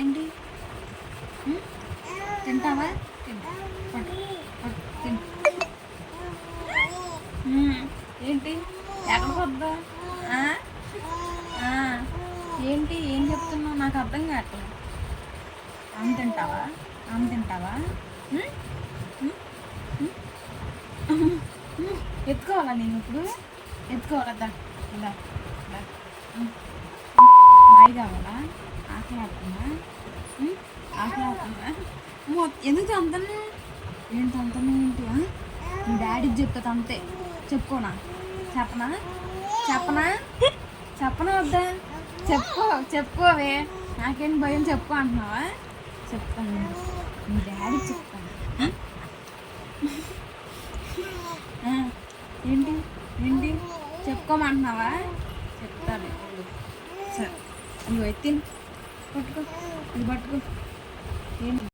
ఏంటి? తింటావా? తింటా ఏంటి? ఎక్కడికి వద్దా ఏంటి? ఏం చెప్తున్నావు? నాకు అర్థం కావట్లేదు. ఆమె తింటావా? ఆమె తింటావా? ఎత్తుకోవాలా నేను ఇప్పుడు? ఎత్తుకోవాలా? దా. ఇలా ఇలా. కావాలా? ఆకలి ఆడుతుందా ఎందుకు అంతను ఏంటి అంతను ఏంటి డాడీ మీ డాడీకి చెప్తా అంతే చెప్పుకోనా? చెప్పనా? చెప్పనా? చెప్పనా వద్దా? చెప్పుకో చెప్పుకోవే నాకేం భయం చెప్పు అంటున్నావా? చెప్తాను నేను. మీ డాడీకి చెప్తాను ఏంటి? ఏంటి? చెప్పుకోమంటున్నావా? చెప్తాను. సరే నువ్వు ఎత్తి పట్టుకో ఇది పట్టుకో. ఏంటి